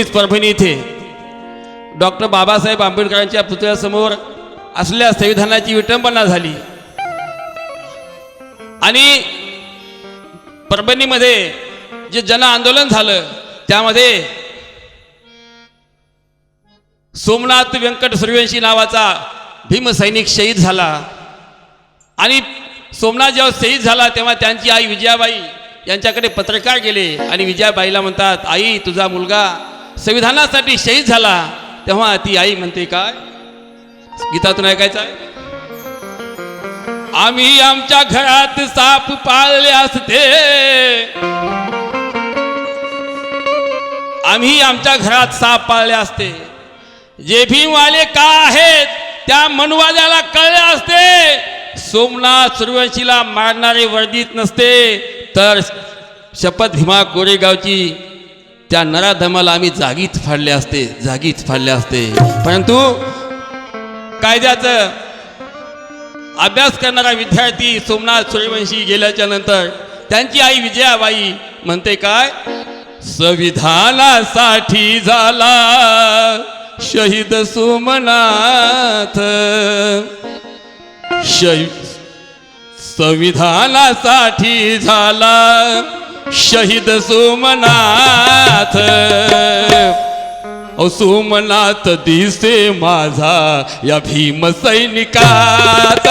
नुकतीच परभणी इथे. डॉक्टर बाबासाहेब आंबेडकरांच्या पुतळ्यासमोर असल्या संविधानाची विटंबना झाली. आणि परभणीमध्ये जे जन आंदोलन झालं त्यामध्ये सोमनाथ व्यंकट सूर्यवंशी नावाचा भीमसैनिक शहीद झाला. आणि सोमनाथ जेव्हा शहीद झाला तेव्हा त्यांची आई विजयाबाई यांच्याकडे पत्रकार गेले. आणि विजयाबाईला म्हणतात आई तुझा मुलगा संविधानासाठी शहीद झाला तेव्हा ती आई म्हणते काय? गीतातून ऐकायचं आहे? आम्ही आमच्या घरात साप पाळले असते. आम्ही आमच्या घरात साप पाळले असते. जे भीमवाले का आहेत त्या मनुवाद्याला कळले असते. सोमनाथ सूर्यवंशीला मारणारे वर्दीत नसते. तर शपथ भीमा कोरेगावची त्या नराधमाला आम्ही जागीच फाडले असते जागीच फाडले असते. परंतु कायद्याचं अभ्यास करणारा विद्यार्थी सोमनाथ सूर्यवंशी गेल्याच्यानंतर त्यांची आई विजयाबाई म्हणते काय? संविधानासाठी झाला शहीद सोमनाथ. शहीद संविधानासाठी झाला शहीद सोमनाथ. ओ सोमनाथ दिसे माझा या भीम सैनिकात.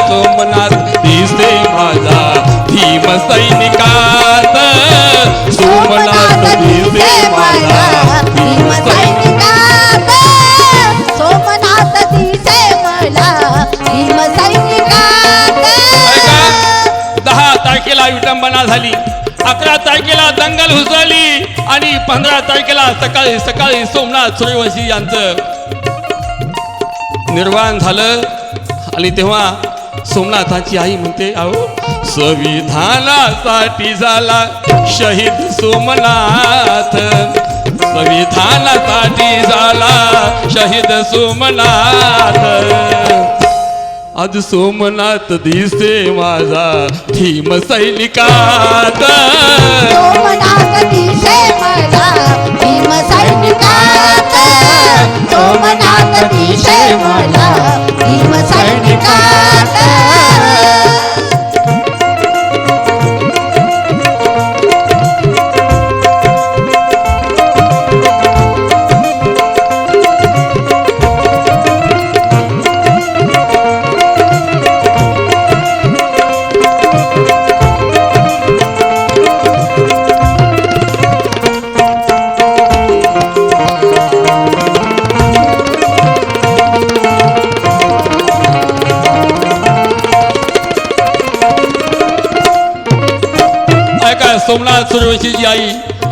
सोमनाथ दिसे माझा भीम सैनिकात. सोमनाथ दिसे माझा भीम सैनिकात. सोमनाथ दिसे मला भीम सैनिकात. दहा तारखेला विटंबना झाली. दंगल आणि पंधरा तारखेला सकाळी सकाळी सोमनाथ सूर्यवंशी यांचं निर्वाण झालं. आणि तेव्हा सोमनाथाची आई म्हणते अहो संविधानासाठी झाला शहीद सोमनाथ. संविधानासाठी झाला शहीद सोमनाथ. आज सोमनाथ दिसे माझा भीम सैनिकात. सोमनाथ भीम सैनिकात सोमनाथ दिसे मला. भीम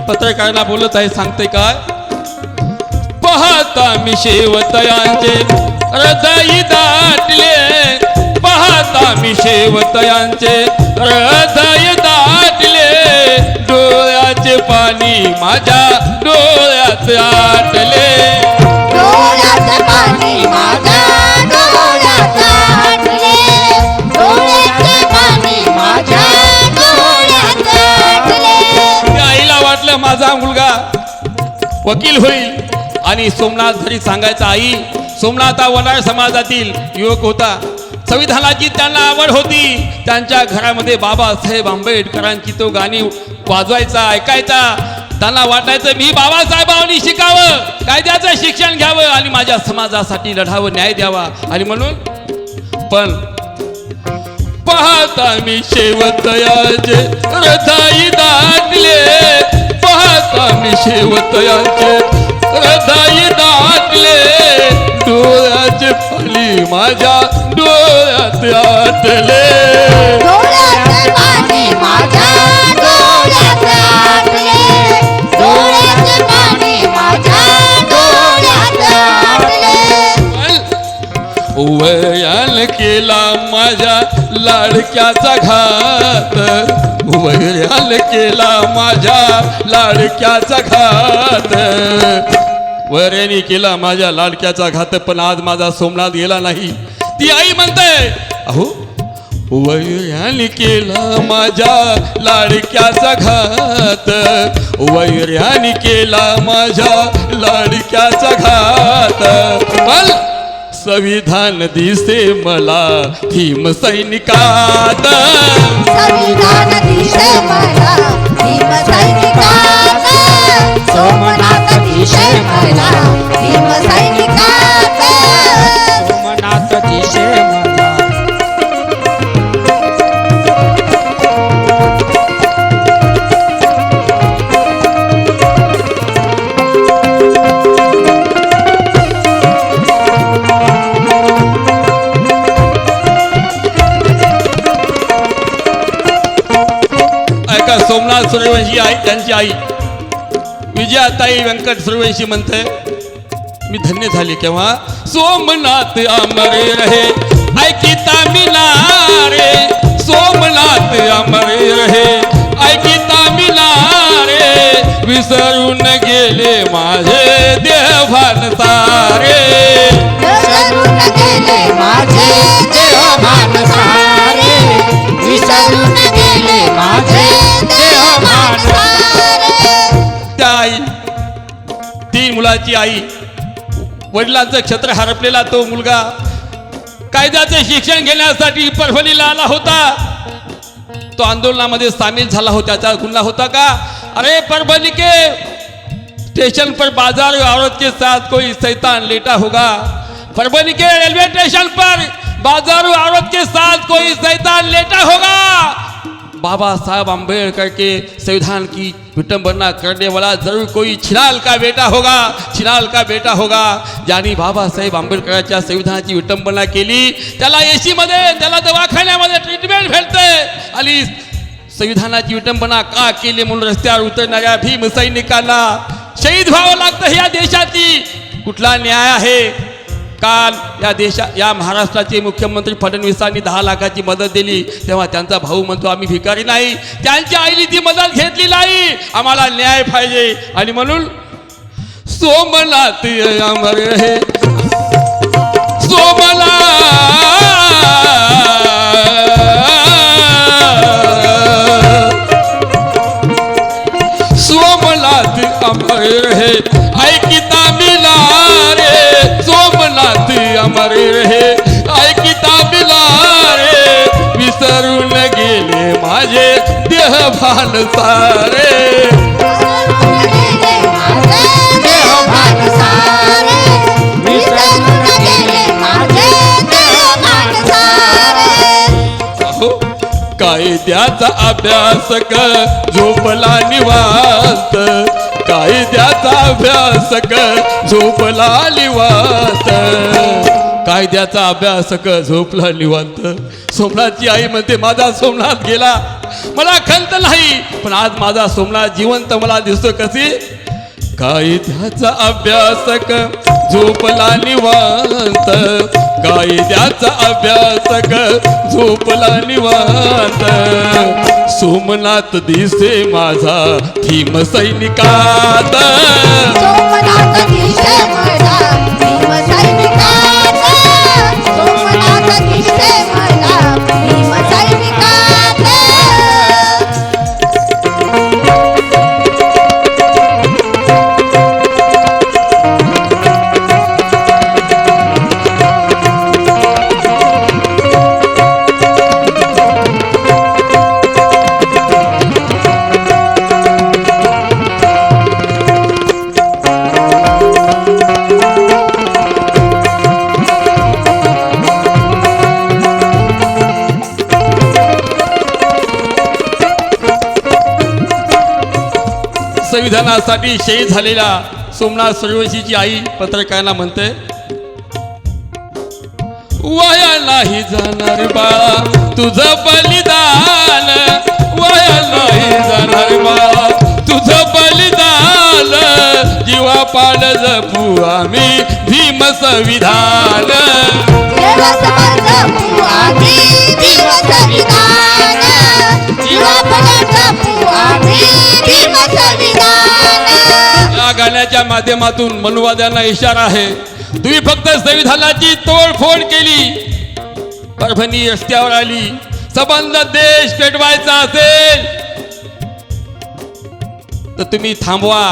पत्रकाराला बोलत आहे सांगते काय? पाहता मी शेवतयांचे हृदय दाटले. पाहता मी शेवतयांचे हृदय दाटले. डोळ्याचे पाणी माझ्या डोळ्यात आटले. आईला माझा मुलगा. वकील होईल. आणि सोमनाथ घरी सांगायचा आई सोमनाथ हा वडार समाजातील युवक होता. संविधानाची त्यांना आवड होती. त्यांच्या घरामध्ये बाबासाहेब आंबेडकरांची तो गाणी वाजवायचा ऐकायचा. त्यांना वाटायचं मी बाबासाहेबांनी शिकावं. कायद्याचं शिक्षण घ्यावं आणि माझ्या समाजासाठी लढावं न्याय द्यावा. आणि म्हणून पण पाहता मी शेवत हृदय दाटले. पाहता मी शेवतयाचे हृदय दाटले. डोळ्याचे पाणी माझ्या डोळ्यात आटले. डोळ्याचे केला माझ्या लाडक्याचा घात. वैराल केला माझ्या लाडक्याचा घात. वऱ्याने केला माझ्या लाडक्याचा घात पण आज माझा सोमनाथ गेला नाही. ती आई म्हणते अहो वैर्याने केला माझ्या लाडक्याचा घात. वैर्याने केला माझ्या लाडक्याचा घात. संविधान दिसे मला भीम सैनिकात संविधान दिसे मला भीम सैनिकात सोमनाथ दिसे मला भीम सैनिकात सूर्यवंशी आई त्यांची आई. विजयाताई व्यंकट सूर्यवंशी म्हणते मी धन्य झाले केव्हा? सोमनाथ अमरे रहे. ऐकिता मिला रे सोमनाथ अमरे रहे. ऐकिता मिला रे विसरून गेले माझे देवान तारे विसरून गेले माझे देवान मुलाची आई. वडिलांचं क्षेत्र हरपलेला तो मुलगा. कायद्याचे शिक्षण घेण्यासाठी परभणीला आला होता. तो आंदोलनामध्ये सामील झाला होता. त्याचा गुन्हा होता का? अरे परभणी के स्टेशन पर बाजार औरत के साथ कोई शैतान लेटा होगा. परभणी के रेलवे स्टेशन पर बाजार औरत के साथ कोई शैतान लेटा होगा. बाबा साहब अम्बेडकर के संविधान की विटंबना करने वाला जरूर कोई छिलाल का बेटा होगा छिलाल का बेटा होगा। ज्यांनी बाबासाहेब आंबेडकरांच्या संविधानाची विटंबना केली त्याला एसी मध्ये त्याला दवाखान्यामध्ये ट्रीटमेंट भेटते. आणि संविधानाची विटंबना का केली म्हणून रस्त्यावर उतरणाऱ्या भीम सैनिकांना शहीद व्हावं लागतं ह्या देशाची. कुठला न्याय आहे? काल या देशा या महाराष्ट्राचे मुख्यमंत्री फडणवीसांनी दहा लाखाची मदत दिली. तेव्हा त्यांचा भाऊ म्हणतो आम्ही भिकारी नाही. त्यांच्या आईने ती मदत घेतली नाही. आम्हाला न्याय पाहिजे. आणि म्हणून सोमनाथ अमर हे. सोमला सोमनाथ अमर मरे अमर ऐकिता बिलारे विसरून गेले माझे देह भान सारे. विसरून कायद्याचा अभ्यासक झोपला निवांत. कायद्याचा अभ्यासक झोपला निवांत. कायद्याचा अभ्यासक झोपला निवांत. सोमनाथची आई म्हणते माझा सोमनाथ गेला. मला खंत नाही. पण आज माझा सोमनाथ जिवंत मला दिसतो कसे? कायद्याचा अभ्यासक झोपला निवांत. कायद्याचा अभ्यासक झोपला निवांत. सोमनाथ दिसे माझा थीम सैनिकात. निधनासाठी शहीद झालेल्या सोमनाथ सूर्यवंशीची आई पत्रकारांना म्हणते वाया नाही जाणार बाळा तुझं बलिदान. वाया नाही जाणार बाळा तुझं बलिदान. जीवा पाड जपू आम्ही भीम संविधान. जीवा पाड जपू आम्ही भीम संविधान. गाण्याच्या माध्यमातून मनुवाद्यांना इशारा आहे. तुम्ही फक्त संविधानाची तोडफोड केली. परभणी रस्त्यावर आली. संबंध देश पेटवायचा असेल. तर तुम्ही थांबवा.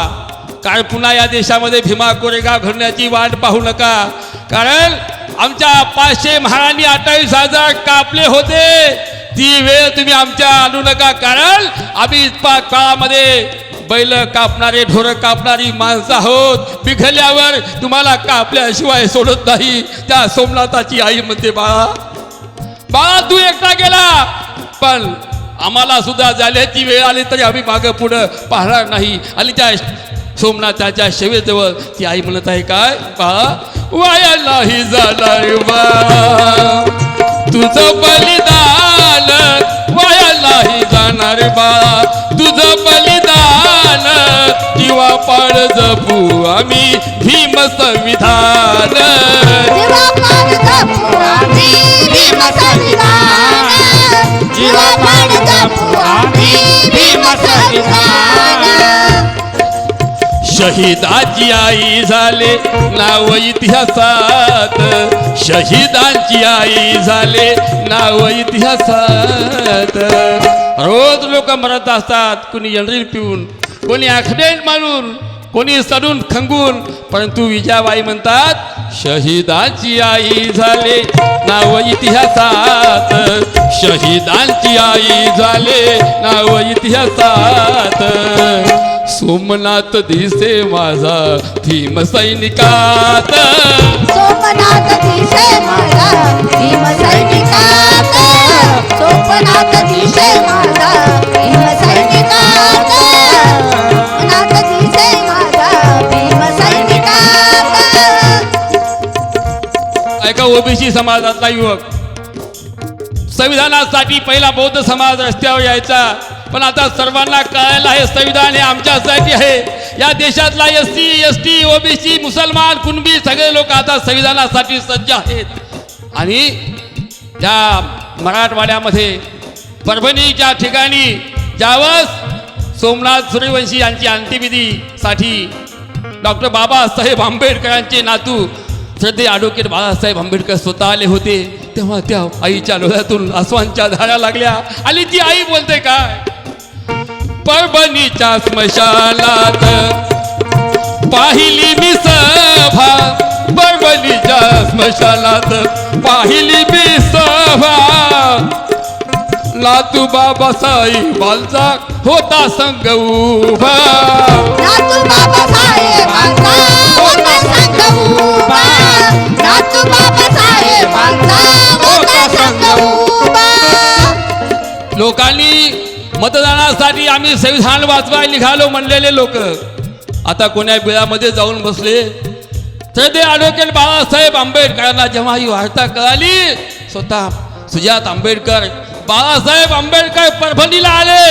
कारण पुन्हा या देशामध्ये भीमा कोरेगाव घडण्याची वाट पाहू नका. कारण आमच्या पाचशे महाराणी अठ्ठावीस हजार कापले होते. ती वेळ तुम्ही आमच्या आणू नका. कारण आम्ही इतका काळामध्ये बैल कापणारे ढोरं कापणारी माणसं आहोत. बिघडल्यावर तुम्हाला कापल्याशिवाय सोडत नाही. त्या सोमनाथाची आई म्हणते बाळा बाळा तू एकटा गेला. पण आम्हाला सुद्धा जाण्याची वेळ आली तरी आम्ही मागं पुढं पाहणार नाही. आणि त्या सोमनाथाच्या शेवेजवळ ती आई म्हणत आहे काय बाळा वाया नाही जाणार बा. तुझं बलिदान वाया नाही जाणार बाळा पाड जपू आम्ही भीम संविधान. शहीदाची आई झाले नाव इतिहासात. शहीदांची आई झाले नाव इतिहासात. रोज लोक मरत असतात कोणी जनरल पिऊन. कोणी ॲक्सिडेंट मारून कोणी सडून खंगून परंतु विजयाबाई म्हणतात शहीदांची आई झाले. नाव इतिहासात शहीदांची आई झाले. नाव इतिहासात सोमनाथ दिसे माझा भीम सैनिकात. सोमनाथ दिसे माझा भीम सैनिकात. सोमनाथ समाजातला युवक. संविधानासाठी पहिला बौद्ध समाज रस्त्यावर यायचा. पण आता सर्वांना कळायला आहे संविधान हे आमच्यासाठी आहे. या देशातला S T S T OBC मुसलमान कुणबी सगळे लोक आता संविधानासाठी सज्ज आहेत. आणि त्या मराठवाड्यामध्ये परभणीच्या ठिकाणी ज्यावेळेस सोमनाथ सूर्यवंशी यांची अंत्यविधीसाठी डॉक्टर बाबासाहेब आंबेडकरांचे नातू श्रद्धे ॲडव्होकेट बाळासाहेब आंबेडकर स्वतः आले होते. तेव्हा त्या आईच्या डोळ्यातून आसवांच्या धारा लागल्या. आणि ती आई बोलते काय? परभणीच्या स्मशानात पाहिली मी सभा. परभणीच्या स्मशानात पाहिली मी सभा. बाबासाई बालचा होता संग उभा. लोकांनी मतदानासाठी आम्ही संविधान वाचवाय निघालो म्हणलेले लोक. आता कोण्या बिळामध्ये जाऊन बसले? तर ते ॲडव्होकेट बाळासाहेब आंबेडकरांना जेव्हा ही वार्ता कळाली स्वतः सुजात आंबेडकर बाळासाहेब आंबेडकर परभणीला आले.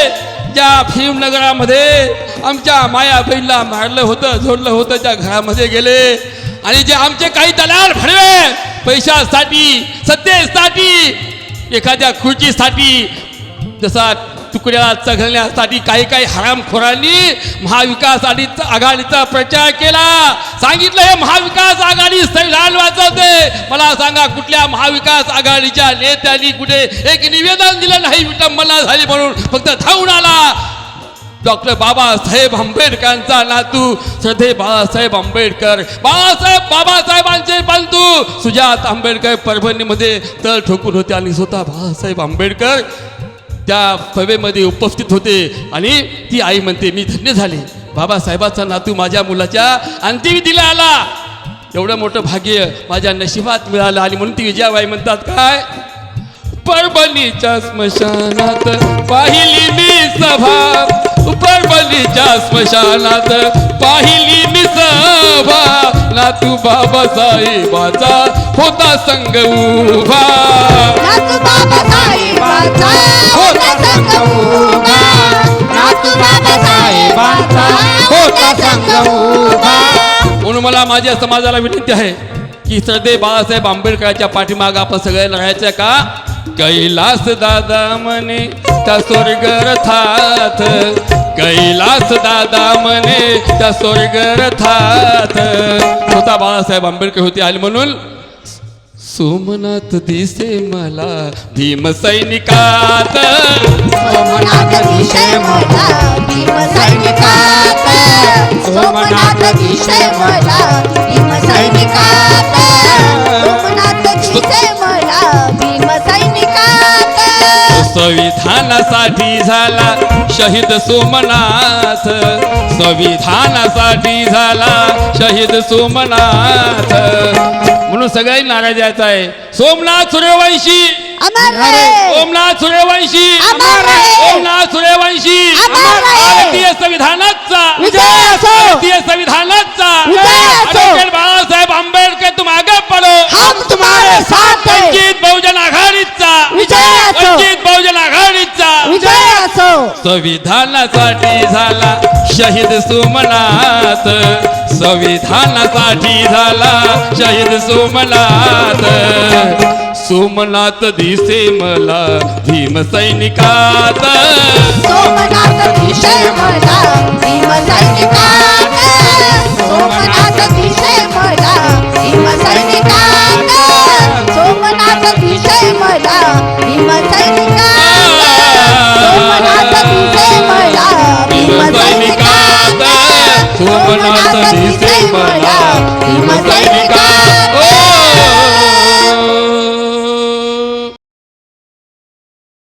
ज्या भीमनगरामध्ये आमच्या माया बहिणीला मारलं होतं झोडलं होतं त्या घरामध्ये गेले. आणि जे आमचे काही दलाल भडवे पैशासाठी सत्तेसाठी एखाद्या खुर्चीसाठी जसा तुकड्या चघळण्यासाठी काही काही हरामखोरांनी महाविकास आघाडीचा प्रचार केला. सांगितलं हे महाविकास आघाडी संविधान वाचवते मला सांगा कुठल्या महाविकास आघाडीच्या नेत्यांनी कुठे एक निवेदन दिलं नाही विटंबना झाली म्हणून? फक्त धावून आला. डॉक्टर बाबासाहेब आंबेडकरांचा नातू श्रद्धे बाळासाहेब आंबेडकर. बाळासाहेब बाबासाहेबांचे बंधू. सुजात आंबेडकर परभणीमध्ये तळ ठोकून होते आणि स्वतः बाळासाहेब आंबेडकर त्या सभेमध्ये उपस्थित होते. आणि ती आई म्हणते मी धन्य झाले. बाबासाहेबाचा नातू माझ्या मुलाच्या अंत्यविधीला आला. एवढं मोठं भाग्य माझ्या नशिबात मिळालं. आणि म्हणून ती विजयाबाई म्हणतात काय? परभणीच्या स्मशानात पाहिली मी सभा. परभणीच्या स्मशानात पाहिली मी सभा. नातू बाबासाहेबाचा होता संग उभा. होता संघ उभा. नातू बाबासाहेबांचा होता संघ उभा. म्हणून मला माझ्या समाजाला विनंती आहे की श्रद्धे बाळासाहेब आंबेडकरांच्या पाठीमाग आपण सगळे लढायचं का? कैलास दादा मने त्या स्वर्ग रथात कैलास दादा मने त्या स्वर्ग रथात स्वतः बाळासाहेब आंबेडकर होते आले म्हणून. सोमनाथ दिसे मला भीम सैनिकात. सोमनाथ दिसे मला भीम सैनिकात. सोमनाथ दिसे मला भीम संविधानासाठी झाला शहीद सोमनाथ. संविधानासाठी झाला शहीद सोमनाथ. म्हणून सगळ्यांनी नाराज द्यायचा आहे. सोमनाथ सूर्यवंशी. अमर रहे। सोमनाथ सूर्यवंशी। अमर रहे। सोमनाथ सूर्यवंशी। अमर रहे। भारतीय संविधानाचा। विजय असो। भारतीय संविधानाचा। विजय असो. डॉक्टर बाळासाहेब आंबेडकर तुम आगे पडो हम तुम्हारे साथ हैं। वंचित बहुजन आघाडीचा। विजय असो। वंचित बहुजन आघाडीचा। विजय असो। संविधानासाठी झाला शहीद सोमनाथ। संविधानासाठी झाला शहीद सोमनाथ। सोमनाथ दिसे मला भीम सैनिकात. सोमनाथ दिशे मला भीम सैनिकात. सोमनाथ दिशे मला भीम सैनिकात. सोमनाथ दिशे मला भीम सैनिकात. सोमनाथ दिशे मला भीम सैनिकात. सोमनाथ दिसे मला भीम सैनिकात.